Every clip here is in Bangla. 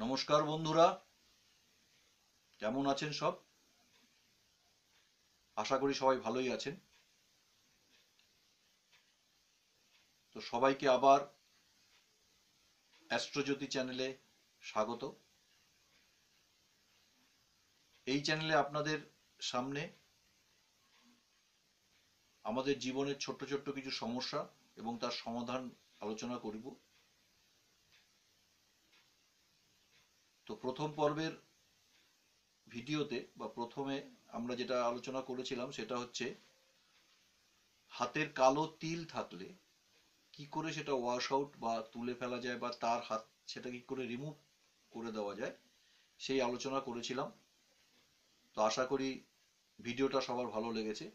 নমস্কার বন্ধুরা। কেমন আছেন সব? আশা করি সবাই ভালোই আছেন। তো সবাইকে আবার অ্যাস্ট্রোজ্যোতি চ্যানেলে স্বাগত। এই চ্যানেলে আপনাদের সামনে আমাদের জীবনের ছোট্ট ছোট্ট কিছু সমস্যা এবং তার সমাধান আলোচনা করিব। তো প্রথম পর্বের ভিডিওতে বা প্রথমে আমরা যেটা আলোচনা করেছিলাম সেটা হচ্ছে হাতের কালো তিল থাকলে কি করে সেটা ওয়াশ আউট বা তুলে ফেলা যায় বা তার হাত সেটা কি করে রিমুভ করে দেওয়া যায় সেই আলোচনা করেছিলাম। তো আশা করি ভিডিওটা সবার ভালো লেগেছে।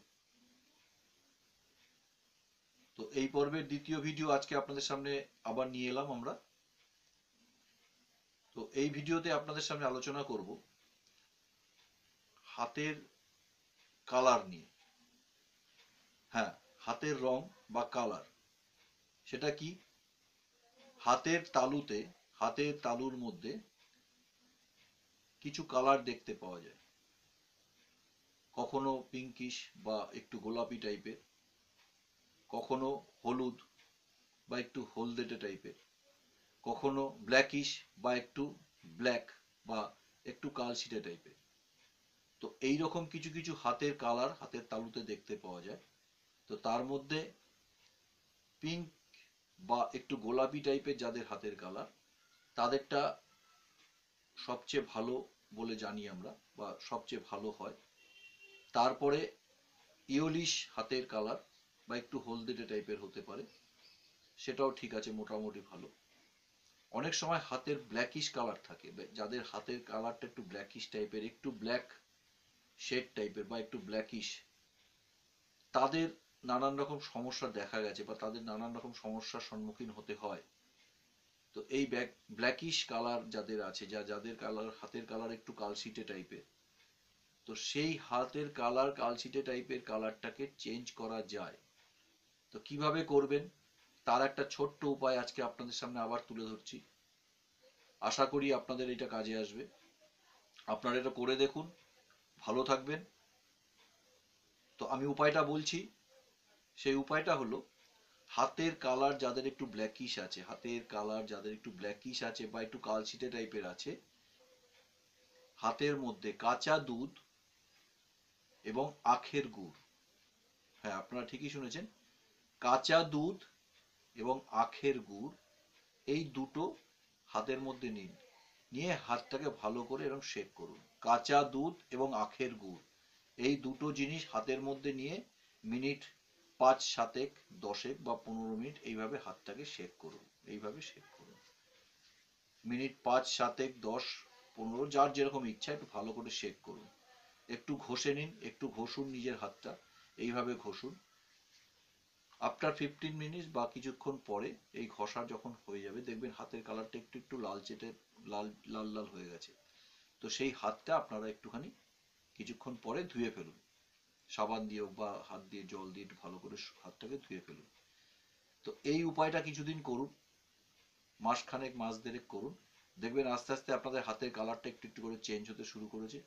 তো এই পর্বের দ্বিতীয় ভিডিও আজকে আপনাদের সামনে আবার নিয়ে এলাম আমরা। তো এই ভিডিওতে আপনাদের সামনে আলোচনা করব হাতের কালার নিয়ে। হ্যাঁ হাতের রং বা কালার। সেটা কি? হাতের তালুতে, হাতের তালুর মধ্যে কিছু কালার দেখতে পাওয়া যায়। কখনো পিঙ্কিশ বা একটু গোলাপি টাইপের, কখনো হলুদ বা একটু হলদেটে টাইপের। কখনো ব্ল্যাকিশ বা একটু ব্ল্যাক বা একটু কালশিটে টাইপের তো এই রকম কিছু কিছু হাতের কালার হাতের তালুতে দেখতে পাওয়া যায়। তো তার মধ্যে পিঙ্ক বা একটু গোলাপি টাইপের যাদের হাতের কালার তাদেরটা সবচেয়ে ভালো বলে জানি আমরা বা সবচেয়ে ভালো হয়। তারপরে ইয়োলিশ হাতের কালার বা একটু হলদেটে টাইপের হতে পারে, সেটাও ঠিক আছে, মোটামুটি ভালো। অনেক সময় হাতের ব্ল্যাকিশ কালার থাকে যাদের হাতের কালারটা একটু ব্ল্যাকিশ টাইপের একটু ব্ল্যাক শেড টাইপের বা একটু ব্ল্যাকিশ তাদের নানান রকম সমস্যা দেখা গেছে বা তাদের নানান রকম সমস্যার সম্মুখীন হতে হয়। তো এই ব্ল্যাকিশ কালার যাদের আছে, যা যাদের কালার হাতের কালার একটু কালশিটে টাইপের তো সেই হাতের কালার কালশিটে টাইপের কালারটাকে চেঞ্জ করা যায়। তো কীভাবে করবেন? তার একটা ছোট্ট উপায় আজকে আপনাদের সামনে আবার তুলে ধরছি। আশা করি আপনাদের এটা কাজে আসবে। আপনারা এটা করে দেখুন। ভালো থাকবেন। তো আমি উপায়টা বলছি। সেই উপায়টা হলো, হাতের কালার যাদের একটু ব্ল্যাকিশ আছে, হাতের কালার যাদের একটু ব্ল্যাকিশ আছে বা একটু কালশিটে টাইপের আছে, হাতের মধ্যে কাঁচা দুধ এবং আখের গুড়। হ্যাঁ আপনারা ঠিকই শুনেছেন। কাঁচা দুধ এবং আখের গুড়, এই দুটো হাতের মধ্যে নিন। নিয়ে হাতটাকে ভালো করে এরকম শেক করুন। কাঁচা দুধ এবং আখের গুড়, এই দুটো জিনিস হাতের মধ্যে নিয়ে মিনিট পাঁচ সাতেক, দশেক বা পনেরো মিনিট এইভাবে হাতটাকে শেক করুন। এইভাবে শেক করুন। মিনিট পাঁচ সাতেক, দশ, পনেরো, যার যেরকম ইচ্ছা একটু ভালো করে শেক করুন। একটু ঘষে নিন, একটু ঘষুন নিজের হাতটা, এইভাবে ঘষুন। আফটার ফিফটিন মিনিট বা কিছুক্ষণ পরে এই ঘষা যখন হয়ে যাবে, দেখবেন হাতের কালারটা একটু একটু লাল চেটে, লাল লাল লাল হয়ে গেছে। তো সেই হাতটা আপনারা একটুখানি কিছুক্ষণ পরে ধুয়ে ফেলুন। সাবান দিয়ে বা হাত দিয়ে জল দিয়ে ভালো করে হাতটাকে ধুয়ে ফেলুন। তো এই উপায়টা কিছুদিন করুন। মাসখানেক মাস দেড়েক করুন। দেখবেন আস্তে আস্তে আপনাদের হাতের কালারটা একটু একটু করে চেঞ্জ হতে শুরু করেছে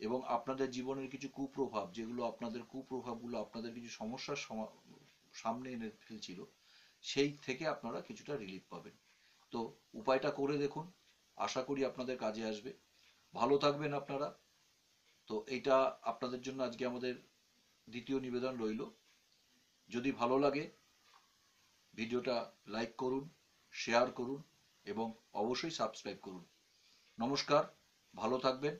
এবং আপনাদের জীবনের কিছু কুপ্রভাব, যেগুলো আপনাদের কুপ্রভাবগুলো, আপনাদের কিছু সমস্যার সামনে এনে ফেলছিল, সেই থেকে আপনারা কিছুটা রিলিফ পাবেন। তো উপায়টা করে দেখুন, আশা করি আপনাদের কাজে আসবে। ভালো থাকবেন আপনারা। তো এইটা আপনাদের জন্য আজকে আমাদের দ্বিতীয় নিবেদন রইল। যদি ভালো লাগে, ভিডিওটা লাইক করুন, শেয়ার করুন এবং অবশ্যই সাবস্ক্রাইব করুন। নমস্কার, ভালো থাকবেন।